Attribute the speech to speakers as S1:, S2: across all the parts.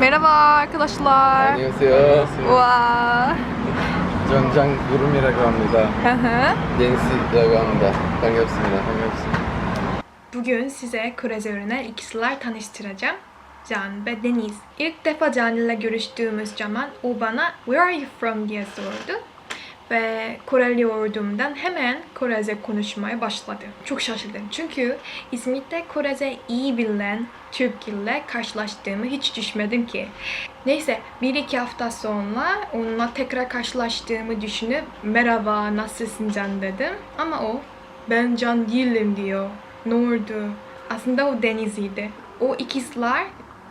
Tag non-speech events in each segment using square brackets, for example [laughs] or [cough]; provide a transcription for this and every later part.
S1: Merhaba arkadaşlar.
S2: 안녕하세요.
S1: 와.
S2: 전 장구름이라고 합니다.
S1: Hı hı.
S2: 데니스라고 합니다. 반갑습니다. 반갑습니다.
S1: Bugün size Korece öğrenen ikisiler tanıştıracağım. Can ve Deniz. İlk defa Can ile görüştüğümüz zaman o bana Where are you from diye sordu. Ve Koreli olduğumdan hemen Korece konuşmaya başladı. Çok şaşırdım çünkü İzmit'te Korece iyi bilen Türk ile karşılaştığımı hiç düşünmedim ki. Neyse bir iki hafta sonra onunla tekrar karşılaştığımı düşünüp merhaba nasılsın Can dedim. Ama o ben Can değilim diyor. Ne oldu? Aslında o Deniz'iydi. O ikizler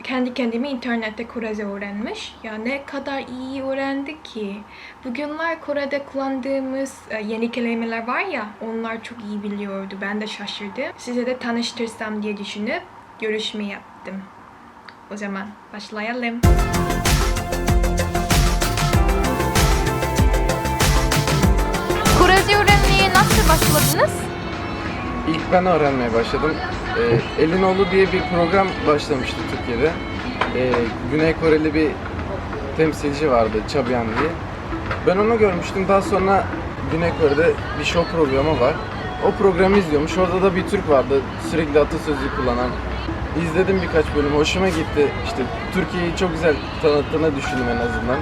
S1: kendi kendime internette Korece öğrenmiş. Ya ne kadar iyi öğrendik ki. Bugünler Kore'de kullandığımız e, yeni kelimeler var ya onlar çok iyi biliyordu. Ben de şaşırdım. Size de tanıştırsam diye düşünüp görüşme yaptım. O zaman başlayalım. Korece öğrenmeye nasıl başladınız?
S2: İlk ben öğrenmeye başladım. Ee, Elinoğlu diye bir program başlamıştı Türkiye'de. Ee, Güney Koreli bir temsilci vardı, Çabiyan diye. Ben onu görmüştüm. Daha sonra Güney Kore'de bir show programı var. O programı izliyormuş. Orada da bir Türk vardı. Sürekli atasözü kullanan. İzledim birkaç bölüm. Hoşuma gitti. İşte Türkiye'yi çok güzel tanıttığını düşündüm en azından.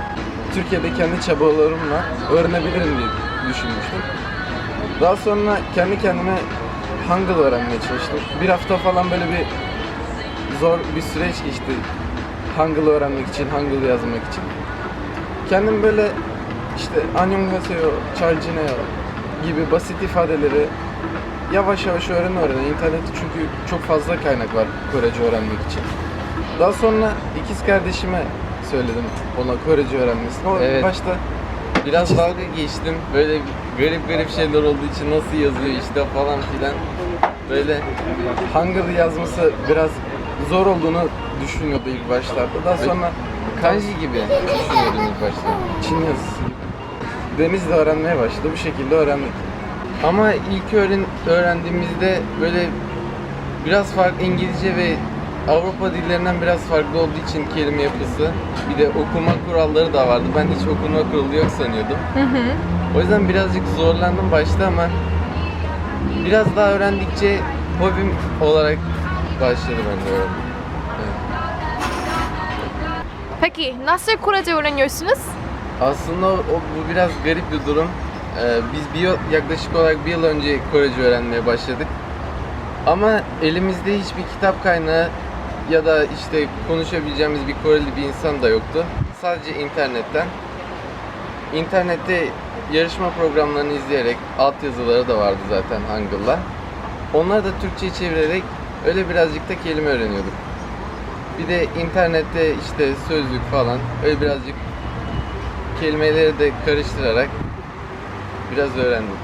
S2: Türkiye'de kendi çabalarımla öğrenebilirim diye düşünmüştüm. Daha sonra kendi kendime Hangul öğrenmeye çalıştım. Bir hafta falan böyle bir zor bir süreç geçti. Hangul öğrenmek için, Hangul yazmak için. Kendim böyle işte Annyeonghaseyo, Charjineo gibi basit ifadeleri yavaş yavaş öğrene öğrene. İnternette çünkü çok fazla kaynak var Korece öğrenmek için. Daha sonra ikiz kardeşime söyledim ona Korece öğrenmesini. O
S3: Evet.
S2: başta
S3: Biraz dalga geçtim. Böyle garip garip şeyler olduğu için nasıl yazıyor işte falan filan. Böyle
S2: Hangul yazması biraz zor olduğunu düşünüyordu ilk başlarda. Daha sonra
S3: kanji gibi düşünüyordum ilk başta.
S2: Çin yazısı gibi. Deniz de öğrenmeye başladı. Bu şekilde öğrendik.
S3: Ama ilk öğren öğrendiğimizde böyle biraz farklı İngilizce ve Avrupa dillerinden biraz farklı olduğu için kelime yapısı. Bir de okuma kuralları da vardı. Ben hiç okuma kuralı yok sanıyordum. O yüzden birazcık zorlandım başta ama biraz daha öğrendikçe hobim olarak başladı ben de öğrenmeye.
S1: Peki nasıl Korece öğreniyorsunuz?
S3: Aslında o- bu biraz garip bir durum. Ee, biz bir yıl, yaklaşık olarak bir yıl önce Korece öğrenmeye başladık. Ama elimizde hiçbir kitap kaynağı ya da işte konuşabileceğimiz bir Koreli bir insan da yoktu. Sadece internetten. İnternette yarışma programlarını izleyerek altyazıları da vardı zaten Hangul'la. Onları da Türkçe'ye çevirerek öyle birazcık da kelime öğreniyorduk. Bir de internette işte sözlük falan öyle birazcık kelimeleri de karıştırarak biraz öğrendim.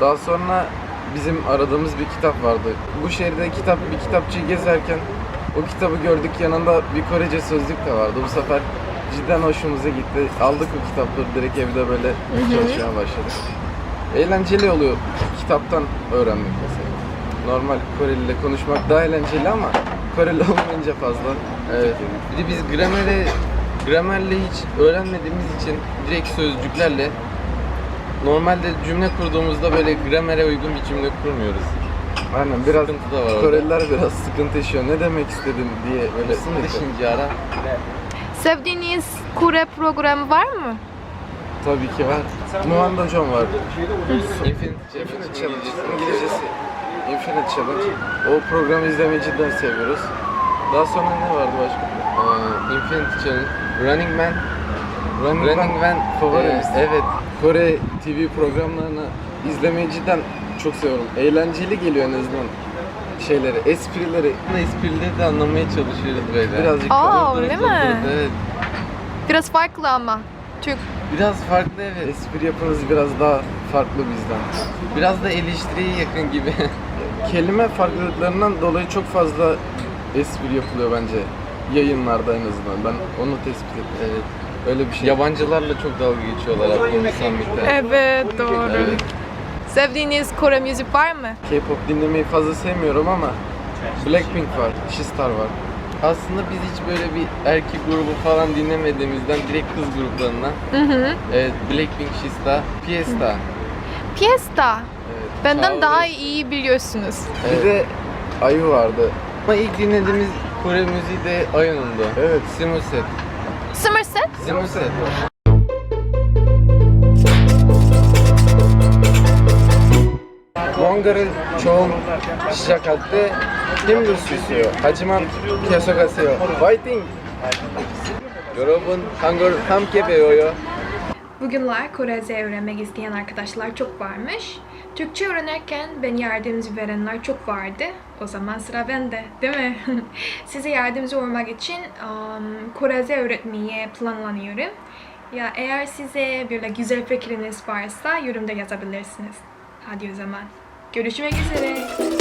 S2: Daha sonra bizim aradığımız bir kitap vardı. Bu şehirde kitap bir kitapçıyı gezerken o kitabı gördük yanında bir Korece sözlük de vardı. Bu sefer cidden hoşumuza gitti. Aldık o kitapları direkt evde böyle çalışmaya başladık. Eğlenceli oluyor kitaptan öğrenmek mesela. Normal Koreli ile konuşmak daha eğlenceli ama Koreli [laughs] olmayınca fazla.
S3: Evet. Bir de biz gramere gramerle hiç öğrenmediğimiz için direkt sözcüklerle normalde cümle kurduğumuzda böyle gramere uygun bir cümle kurmuyoruz.
S2: Aynen biraz
S3: Sıkıntı da var orada.
S2: Koreliler biraz sıkıntı yaşıyor. Ne demek istedin diye sıkıntı.
S3: düşünce ara.
S1: Sevdiğiniz Kore programı var mı?
S2: Tabii ki var. Muhan Hocam var.
S3: Infinite
S2: Infinite Challenge. İngilizcesi Infinite Challenge. O programı izlemeyi cidden seviyoruz. Daha sonra ne vardı başka?
S3: Ee, Infinite Challenge. Running Man.
S2: Running,
S3: Running
S2: Man favorimiz.
S3: Ee, evet.
S2: Kore TV programlarını izlemeyi cidden çok seviyorum. Eğlenceli geliyor en azından şeyleri, esprileri
S3: esprileri de anlamaya çalışıyoruz böyle.
S2: birazcık
S1: Aa, öyle mi?
S3: Evet.
S1: Biraz farklı ama. Türk.
S3: Biraz farklı evet.
S2: espri yapınız biraz daha farklı bizden.
S3: Biraz da eleştiriye yakın gibi. [laughs]
S2: Kelime farklılıklarından dolayı çok fazla espri yapılıyor bence yayınlarda en azından. Ben onu tespit ettim.
S3: evet.
S2: Öyle bir şey.
S3: Yabancılarla çok dalga geçiyorlar aslında samimikten.
S1: Evet doğru.
S3: Evet.
S1: Sevdiğiniz Kore müzik var mı?
S2: K-pop dinlemeyi fazla sevmiyorum ama Blackpink var, Shistar var.
S3: aslında biz hiç böyle bir erkek grubu falan dinlemediğimizden direkt kız gruplarından
S1: Hı hı.
S3: evet, Blackpink, Shista, Fiesta.
S1: Fiesta.
S3: Evet,
S1: Benden
S3: Chao
S1: daha iyi biliyorsunuz.
S2: Bir de Ayu vardı.
S3: Ama ilk dinlediğimiz Kore müziği de Ayon'undu.
S2: Evet.
S3: Simuset.
S1: Somerset.
S3: Simuset.
S2: 뭔가를 좀 시작할 때 힘들 수 있어요. 하지만 계속하세요. 파이팅!
S3: 여러분 한글 함께 배워요.
S1: Bugünler Korece öğrenmek isteyen arkadaşlar çok varmış. Türkçe öğrenirken ben yardımcı verenler çok vardı. O zaman sıra bende, değil mi? [laughs] Size yardımcı olmak için um, Korece öğretmeye planlanıyorum. Ya eğer size böyle güzel fikriniz varsa yorumda yazabilirsiniz. Hadi o zaman. Görüşmek üzere.